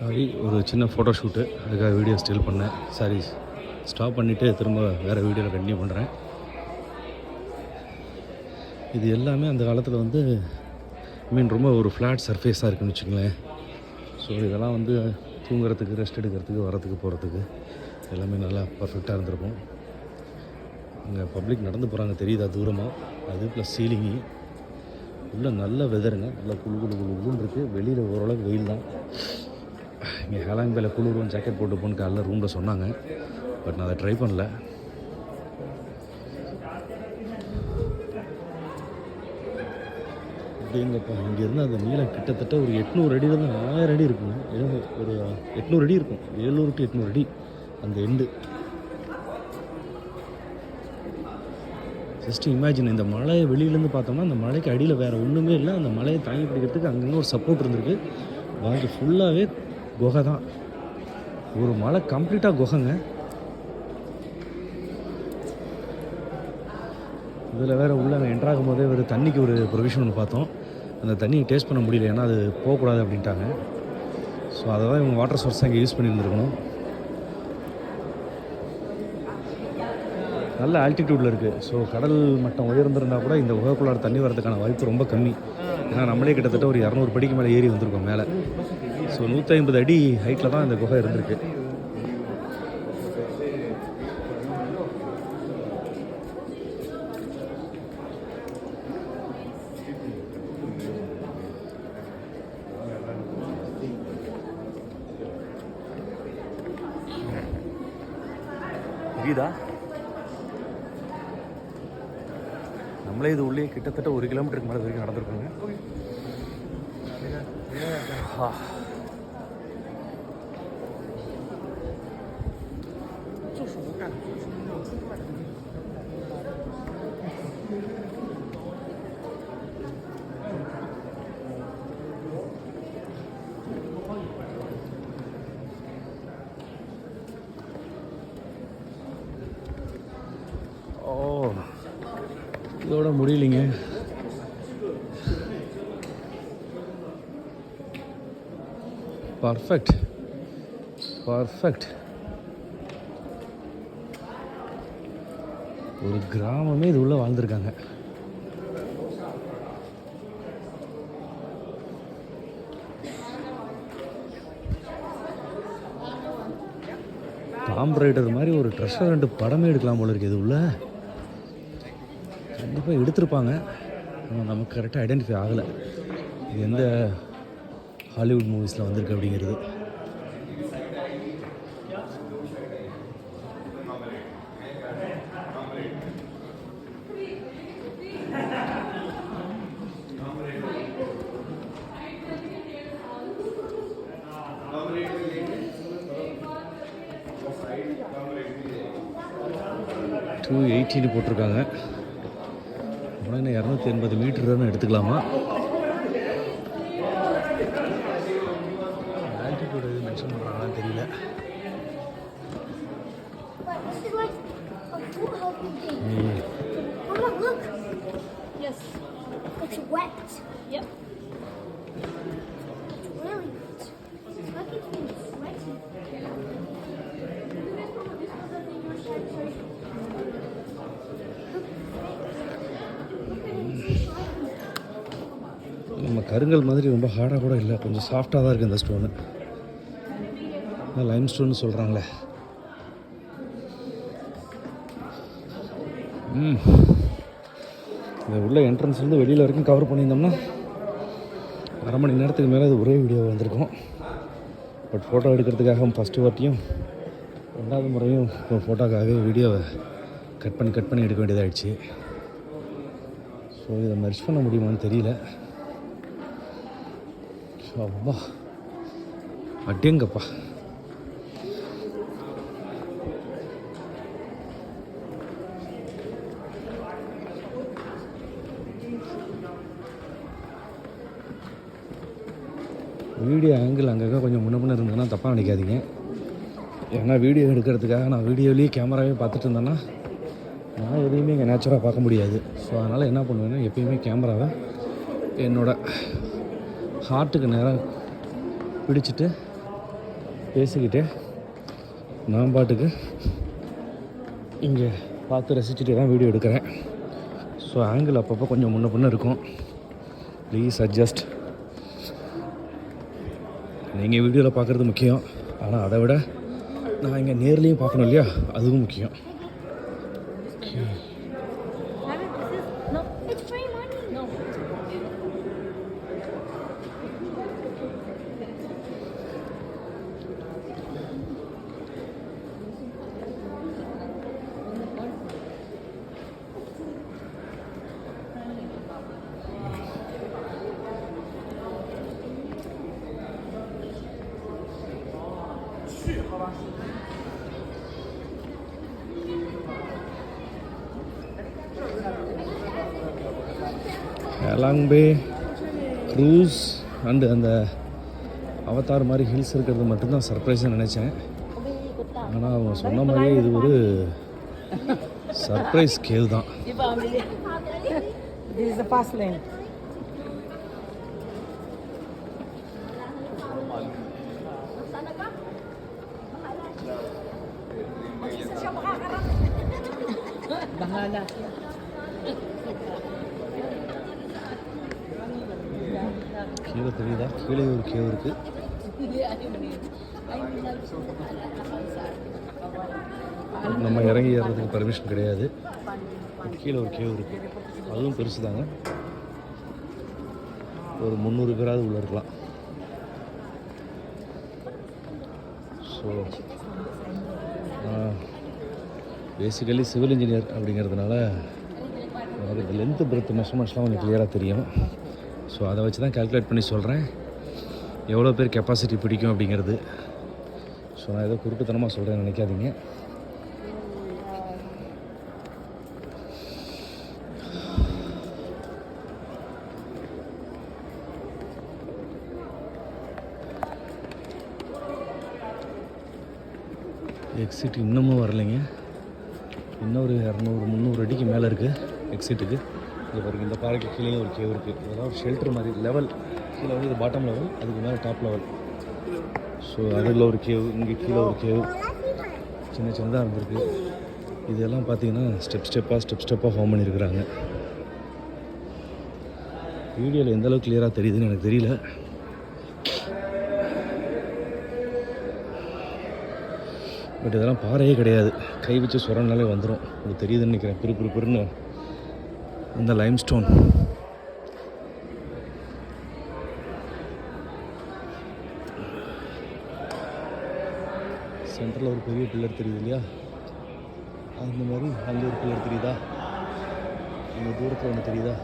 Sorry ஒரு சின்ன photo shoot அதுக்காக வீடியோ ஸ்டில் பண்ணேன். சாரி ஸ்டாப் பண்ணிவிட்டு திரும்ப வேறு வீடியோவில் கண்டினியூ பண்ணுறேன் இது எல்லாமே அந்த காலத்தில் வந்து ஐ மீன் ரொம்ப ஒரு ஃப்ளாட் சர்ஃபேஸாக இருக்குன்னு வச்சுங்களேன் ஸோ இதெல்லாம் வந்து தூங்குறதுக்கு ரெஸ்ட் எடுக்கிறதுக்கு வரதுக்கு போகிறதுக்கு எல்லாமே நல்லா பர்ஃபெக்டாக இருந்திருக்கும். அங்கே பப்ளிக் நடந்து போகிறாங்க தெரியுதா தூரமாக அது ப்ளஸ் சீலிங்கு உள்ளே நல்ல வெதருங்க நல்லா குளு குழு குழு குழுன்னு இருக்குது வெளியில் ஓரளவுக்கு வெயில் தான். இங்கே ஹேலாங் பேல குளிரும் ஜாக்கெட் போட்டு போன்னு காலைல ரூமில் சொன்னாங்க. பட் நான் அதை ட்ரை பண்ணல. அப்படிங்கப்பா இங்கேருந்து அந்த நீளம் கிட்டத்தட்ட ஒரு எட்நூறு அடியிலேருந்து ஆயிரம் அடி இருக்கும் ஒரு எட்நூறு அடி இருக்கும். ஏழ்நூறு டு எட்நூறு அடி அந்த எண்டு ஜஸ்ட் இமேஜின் இந்த மலையை வெளியிலேருந்து பார்த்தோம்னா அந்த மலைக்கு அடியில் வேறு ஒன்றுமே இல்லை. அந்த மலையை தாங்கி பிடிக்கிறதுக்கு அங்கங்கே ஒரு சப்போர்ட் இருந்திருக்கு. பாக்கி ஃபுல்லாகவே குகை தான். ஒரு மலை கம்ப்ளீட்டாக குகைங்க. இதில் வேறு உள்ளே என்ட்ராகும் போதே ஒரு தண்ணிக்கு ஒரு ப்ரொவிஷன் ஒன்று பார்த்தோம். அந்த தண்ணியை டேஸ்ட் பண்ண முடியல ஏன்னா அது போகக்கூடாது அப்படின்ட்டாங்க. ஸோ அதை தான் இவங்க வாட்டர் சோர்ஸ் இங்கே யூஸ் பண்ணியிருந்துருக்கணும். நல்ல ஆல்டிடியூடில் இருக்குது ஸோ கடல் மட்டம் உயர்ந்திருந்தால் கூட இந்த குகைக்குள்ளார தண்ணி வரதுக்கான வாய்ப்பு ரொம்ப கம்மி. ஏன்னா நம்மளே கிட்டத்தட்ட ஒரு இரநூறு படிக்கு மேலே ஏறி வந்திருக்கோம் மேலே. ஸோ நூற்றி ஐம்பது அடி ஹைட்டில் தான் இந்த குகை இருந்திருக்கு. இதோட முடியலைங்க பர்ஃபெக்ட் பர்ஃபெக்ட் ஒரு கிராமமே இது உள்ள வாழ்ந்திருக்காங்க. டாம் ரைடர் மாதிரி ஒரு ட்ரெஷர் ரெண்டு படமே எடுக்கலாம் போல இருக்கு இது உள்ள. கண்டிப்பாக எடுத்திருப்பாங்க. நமக்கு கரெக்டாக ஐடென்டிஃபை ஆகலை. இது எந்த ஹாலிவுட் மூவிஸில் வந்திருக்கு அப்படிங்கிறது. டூ எயிட்டின்னு போட்டிருக்காங்க. என்ன இரநூத்தி எண்பது மீட்டர் எடுத்துக்கலாமா? ஆல்டிடியூட் எதுவும் மென்ஷன் பண்ணுறாங்களான்னு தெரியல like a full healthy thing. ம். Mama, look. Yes. It's wet. Yep. It's really wet. It's like it's been sweaty. நம்ம கருங்கல் மாதிரி ரொம்ப ஹார்டாக கூட இல்லை. கொஞ்சம் சாஃப்டாக தான் இருக்குது இந்த ஸ்டோனு லைம் ஸ்டோன் சொல்கிறாங்களே ம். இந்த உள்ள என்ட்ரன்ஸ்லேருந்து வெளியில் வரைக்கும் கவர் பண்ணியிருந்தோம்னா அரை மணி நேரத்துக்கு மேலே அது ஒரே வீடியோ வந்திருக்கும். பட் ஃபோட்டோ எடுக்கிறதுக்காக ஃபஸ்ட்டு வாட்டியும் ரெண்டாவது முறையும் ஃபோட்டோக்காகவே வீடியோவை கட் பண்ணி கட் பண்ணி எடுக்க வேண்டியதாகிடுச்சு ஸோ இதை மெர்ச் பண்ண முடியுமான்னு தெரியல. அப்பா அட்டேங்கப்பா வீடியோ ஆங்கிள் அங்கங்கே கொஞ்சம் முன்ன முன்ன இருந்ததுன்னா தப்பாக நினைக்காதீங்க. ஏன்னா வீடியோ எடுக்கிறதுக்காக நான் வீடியோலேயே கேமராவே பார்த்துட்டு இருந்தேன்னா நான் எதையுமே இங்கே நேச்சுராக பார்க்க முடியாது. ஸோ அதனால் என்ன பண்ணுவேன்னா எப்பயுமே கேமராவை என்னோட ஹார்ட்டுக்கு நேரம் பிடிச்சிட்டு பேசிக்கிட்டு நான் பாட்டுக்கு இங்கே பார்த்து ரசிச்சுட்டு தான் வீடியோ எடுக்கிறேன். ஸோ ஆங்கிள் அப்பப்போ கொஞ்சம் முன்ன பின்ன இருக்கும். ப்ளீஸ் அட்ஜஸ்ட் நீங்கள் வீடியோவில் பார்க்குறது முக்கியம். ஆனால் அதை விட நான் இங்கே நேர்லேயும் பார்க்கணும் இல்லையா? அதுவும் முக்கியம். ஏலாங்பே க்ரூஸ் அண்டு அந்த அவதார் மாதிரி ஹில்ஸ் இருக்கிறது மட்டும்தான் சர்ப்ரைஸாக நினச்சேன் ஆனால் அவங்க சொன்ன மாதிரியே இது ஒரு சர்ப்ரைஸ் கேவ் தான் This is the fast lane. Bahala. கீழே தெரியுதா கீழே ஒரு கேவ் இருக்குது நம்ம இறங்கி ஏறுறதுக்கு பர்மிஷன் கிடையாது. கீழே ஒரு கேவ் இருக்குது அதுவும் பெருசு தாங்க. ஒரு முந்நூறு பேராவது உள்ளே இருக்கலாம். ஸோ பேசிக்கலி சிவில் இன்ஜினியர் அப்படிங்கிறதுனால எனக்கு லென்த்து பிரெத் மெஷர்மெண்ட்ஸ்லாம் கொஞ்சம் கிளியராக தெரியும். ஸோ அதை வச்சு தான் கால்குலேட் பண்ணி சொல்கிறேன் எவ்வளோ பேர் கெப்பாசிட்டி பிடிக்கும் அப்படிங்கிறது. ஸோ நான் ஏதோ குறுக்குத்தனமாக சொல்கிறேன்னு நினைக்காதீங்க. எக்ஸிட் இன்னமும் வரலைங்க. இன்னும் ஒரு இரநூறு முந்நூறு அடிக்கு மேலே இருக்குது எக்ஸிட்டுக்கு இங்கே பாருங்கள் இந்த பாறைக்கு கீழே ஒரு கேவ் இருக்குது இதெல்லாம் ஒரு ஷெல்டர் மாதிரி லெவல் கீழே வந்து இது பாட்டம் லெவல் அதுக்கு மேலே டாப் லெவல் ஸோ அதில் ஒரு கேவ் இங்கே கீழே ஒரு கேவ் சின்ன சின்னதாக இருந்திருக்கு. இதெல்லாம் பார்த்தீங்கன்னா ஸ்டெப் ஸ்டெப்பாக ஸ்டெப் ஸ்டெப்பாக ஃபார்ம் பண்ணியிருக்கிறாங்க வீடியோவில் எந்த அளவுக்கு கிளியராக தெரியுதுன்னு எனக்கு தெரியல. பட் இதெல்லாம் பாறையே கிடையாது. கை வச்சு சுரண்டாலே வந்துடும் அது தெரியுதுன்னு நினைக்கிறேன். பிறு பிறு பிறுன்னு. இந்த லைம் ஸ்டோன் சென்டரில் ஒரு பெரிய பில்லர் தெரியுது இல்லையா? அந்த மாதிரி அங்கே ஒரு பில்லர் தெரியுதா? இங்கே தூரத்தில் ஒன்று தெரியுதா?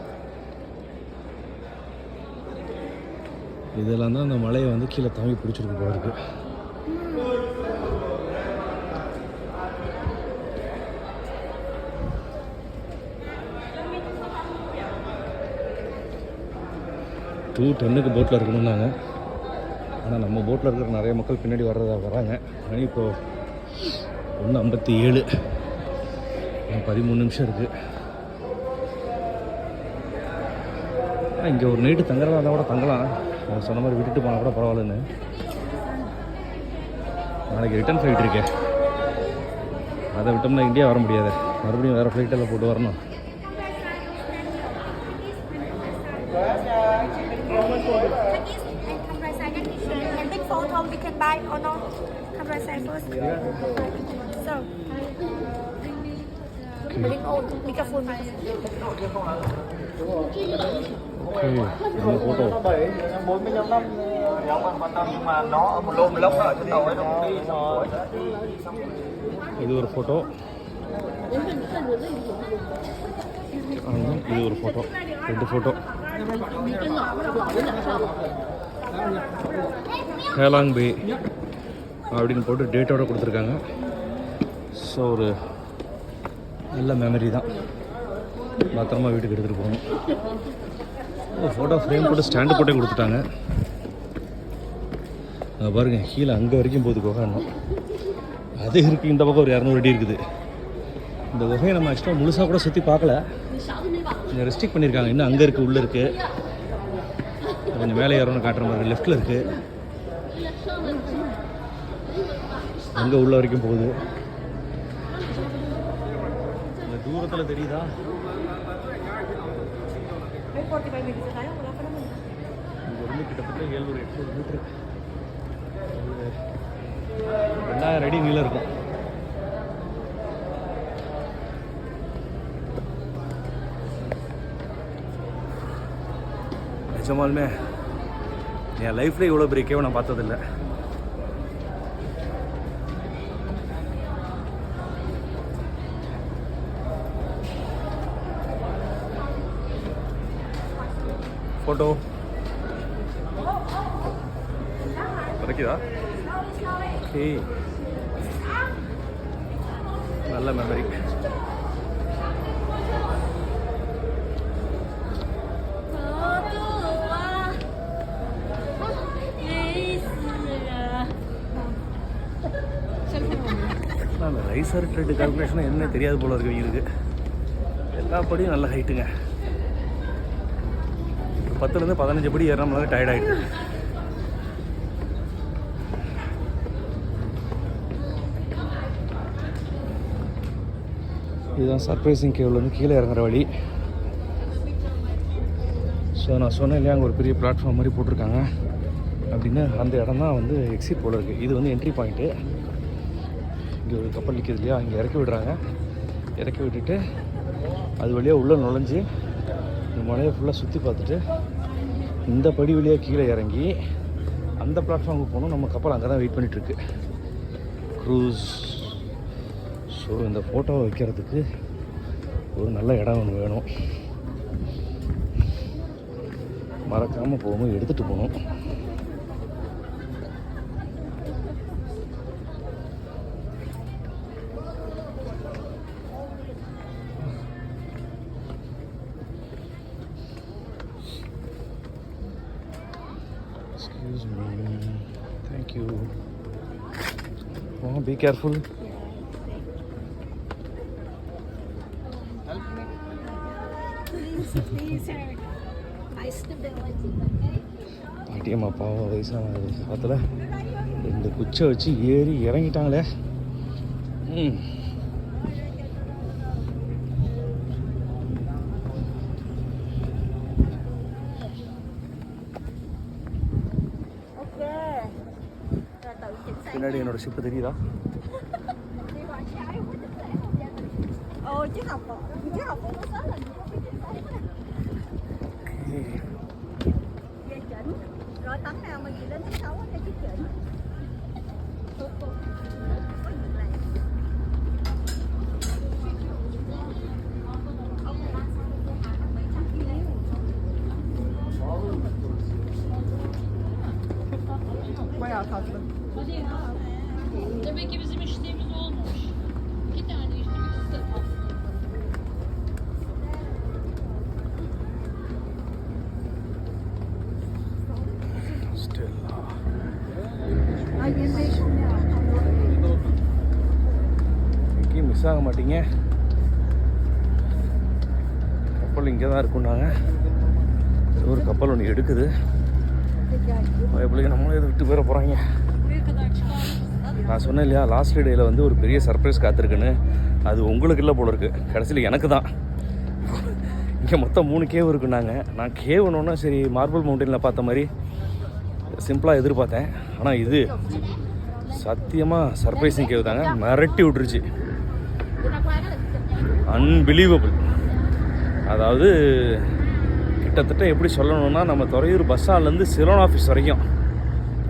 இதெல்லாம் தான் அந்த மலையை வந்து கீழே தாங்கி பிடிச்சிருக்கு போகிறதுக்கு டூ டென்னுக்கு போட்டில் இருக்கணும்னாங்க. ஆனால் நம்ம போட்டில் இருக்கிற நிறைய மக்கள் பின்னாடி வர்றதா வராங்க. ஆனால் இப்போ ஒன்று ஐம்பத்தி ஏழு பதிமூணு நிமிஷம் இருக்குது இங்கே ஒரு நைட்டு தங்குறதா இருந்தால் கூட தங்கலாம். அவங்க சொன்ன மாதிரி விட்டுட்டு போனால் கூட பரவாயில்லன்னு. நாளைக்கு ரிட்டர்ன் ஃப்ளைட் இருக்கேன் அதை விட்டோம்னா இந்தியா வர முடியாது. மறுபடியும் வேறு ஃப்ளைட்டெல்லாம் போட்டு வரணும். we can buy or not? Come right side first. Yeah. So. Okay. Bring all. Be careful. Be careful. Okay. Một ô tô. Nếu bạn quan tâm nhưng mà nó ở một lô một lốc ở trên tàu ấy nó cũng đi nó đi đi photo ഇത് ഒരു photo രണ്ട് photo ஹேலாங் பே அப்படின்னு போட்டு டேட்டோட கொடுத்துருக்காங்க. So ஒரு நல்ல memory தான். பத்திரமா வீட்டுக்கு எடுத்துகிட்டு போகணும். ஃபோட்டோ ஃப்ரேம் போட்டு ஸ்டாண்டு போட்டே கொடுத்துட்டாங்க. பாருங்கள் கீழே அங்கே வரைக்கும் போகுது குகை இன்னும். அது இருக்குது இந்த பக்கம் ஒரு இரநூறு அடி இருக்குது. இந்த குகையை நம்ம ஆக்சுவலாக முழுசாக கூட சுற்றி பார்க்கல. கொஞ்சம் ரெஸ்ட்ரிக்ட் பண்ணியிருக்காங்க இன்னும் அங்கே இருக்குது உள்ளே இருக்குது கொஞ்சம் மேலே ஏறணும்னு காட்டுற மாதிரி லெஃப்ட்டில் இருக்குது அங்கே உள்ள வரைக்கும் போகுது. இந்த தூரத்தில் தெரியுதா? இங்க கிட்டத்தட்ட ஏழ்நூறு எட்நூறு மீட்ரு ரெண்டாயிரம் அடி நீளம் இருக்கும். நிஜமாலுமே என் லைஃப்ல இவ்வளோ பெரிய கேவை நான் பார்த்ததில்ல. ஃபோட்டோ கிடைக்குதா? ஓகே நல்ல மெமரி அந்த ரைசர் கால்குலேஷன் என்ன தெரியாது போல இருக்கு இருக்கு. எல்லா படியும் நல்ல ஹைட்டுங்க பத்துலேருந்து பதினஞ்சு படி ஏறினா நம்மளால டயர்ட் ஆகிடுது இதுதான் சர்ப்ரைசிங் கேவ்லேருந்து கீழே இறங்குற வழி. ஸோ நான் சொன்னேன் இல்லையா அங்கே ஒரு பெரிய பிளாட்ஃபார்ம் மாதிரி போட்டிருக்காங்க. அப்படின்னு அந்த இடம் தான் வந்து எக்ஸிட் போல இருக்குது இது வந்து என்ட்ரி பாயிண்ட்டு இங்கே ஒரு கப்பல் நிற்கிது இல்லையா? இங்கே இறக்கி விடுறாங்க. இறக்கி விட்டுட்டு அது வழியாக உள்ளே நுழைஞ்சு இந்த மலையை ஃபுல்லாக சுற்றி பார்த்துட்டு இந்த படி வழியாக கீழே இறங்கி அந்த பிளாட்ஃபார்முக்கு போகணும். நம்ம கப்பல் அங்கே தான் வெயிட் பண்ணிகிட்ருக்கு க்ரூஸ் ஸோ இந்த ஃபோட்டோவை வைக்கிறதுக்கு ஒரு நல்ல இடம் ஒன்று வேணும். மறக்காமல் போகணும் எடுத்துகிட்டு போகணும். Careful. Please, பாட்டியம்மா பாவம் வயசான காலத்தில் ரெண்டு குச்சை வச்சு ஏறி இறங்கிட்டாங்களே. ம். முன்னாடி என்னோட ஷிப்பு தெரியுதா rồi. Tấm nào mà gì đến tháng 6 nó chích chỉnh. Miss ஆக மாட்டீங்க. கப்பல் இங்கே தான் இருக்குன்னாங்க ஏதோ ஒரு கப்பல் ஒன்று எடுக்குது. எப்படி நம்மளும் இதை விட்டு போயிட போகிறாங்க நான் சொன்னேன் இல்லையா லாஸ்ட் டேயில் வந்து ஒரு பெரிய சர்ப்ரைஸ் காத்திருக்குன்னு. அது உங்களுக்கு இல்லை போல இருக்கு. கடைசியில் எனக்கு தான். இங்கே மொத்தம் மூணு கேவ் இருக்குன்னாங்க நான் கேவ் ஒன்றுனா சரி மார்பிள் மவுண்டனில் பார்த்த மாதிரி சிம்பிளாக எதிர்பார்த்தேன். ஆனால் இது சத்தியமாக சர்ப்ரைசிங் கேவ் தாங்க. மிரட்டி விட்டுருச்சு. அன்பிலீவபிள் அதாவது கிட்டத்தட்ட எப்படி சொல்லணும்னா நம்ம துறையூர் பஸ் ஸ்டாண்ட்லேருந்து சிலோன் ஆஃபீஸ் வரைக்கும்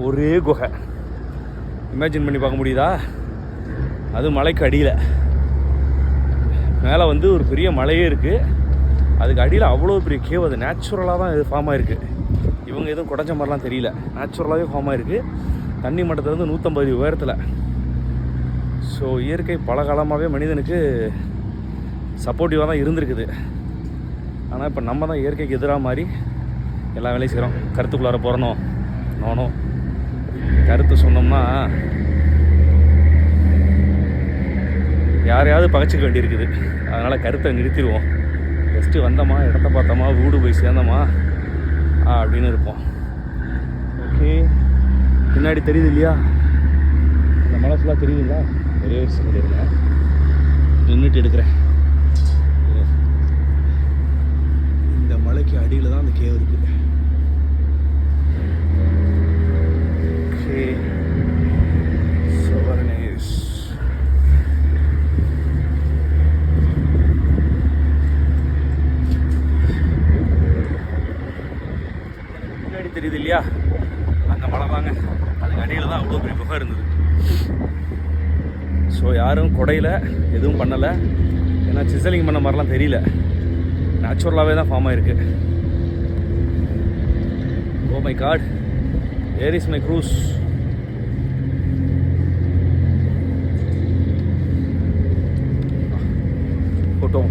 ஒரே குகை. இமேஜின் பண்ணி பார்க்க முடியுதா? அது மலைக்கு அடியில். மேலே வந்து ஒரு பெரிய மலையே இருக்குது அதுக்கு அடியில் அவ்வளோ பெரிய கேவ் அது நேச்சுரலாக தான் இது ஃபார்ம் ஆகிருக்கு இவங்க எதுவும் குடஞ்ச மாதிரிலாம் தெரியல. நேச்சுரலாகவே ஃபார்ம் ஆகிருக்கு தண்ணி மட்டத்துலேருந்து நூற்றம்பது உயரத்தில். ஸோ இயற்கை பல காலமாகவே மனிதனுக்கு சப்போர்ட்டிவாக தான் இருந்திருக்குது. ஆனால் இப்போ நம்ம தான் இயற்கைக்கு எதிராக மாதிரி எல்லா வேலையும் செய்கிறோம் கருத்துக்குள்ளார போகிறணும் நோனோ கருத்து சொன்னோம்னா யாரையாவது பகைச்சிக்க வேண்டியிருக்குது. அதனால் கருத்தை நிறுத்திடுவோம். ஜஸ்ட்டு வந்தோமா இடத்த பார்த்தோமா வீடு போய் சேர்ந்தோமா அப்படின்னு இருப்போம். ஓகே பின்னாடி தெரியுது இல்லையா? இந்த மலை ஃபுல்லாக தெரியுதுங்களா? ஒரே ஒரு செகண்ட் இருங்க நின்றுட்டு எடுக்கிறேன். இந்த மலைக்கு அடியில் தான் அந்த கேவ் இருக்குது தெரியுது இல்லையா? அந்த மலை தாங்க. அதுக்கு அடியில் தான் அவ்வளோ பெரிய குகை இருந்தது. ஸோ யாரும் கொடையில் எதுவும் பண்ணலை. ஏன்னா சிசலிங் பண்ண மாதிரிலாம் தெரியல. நேச்சுரலாகவே தான் ஃபார்ம் ஆயிருக்கு. ஓ my God here is my cruise photo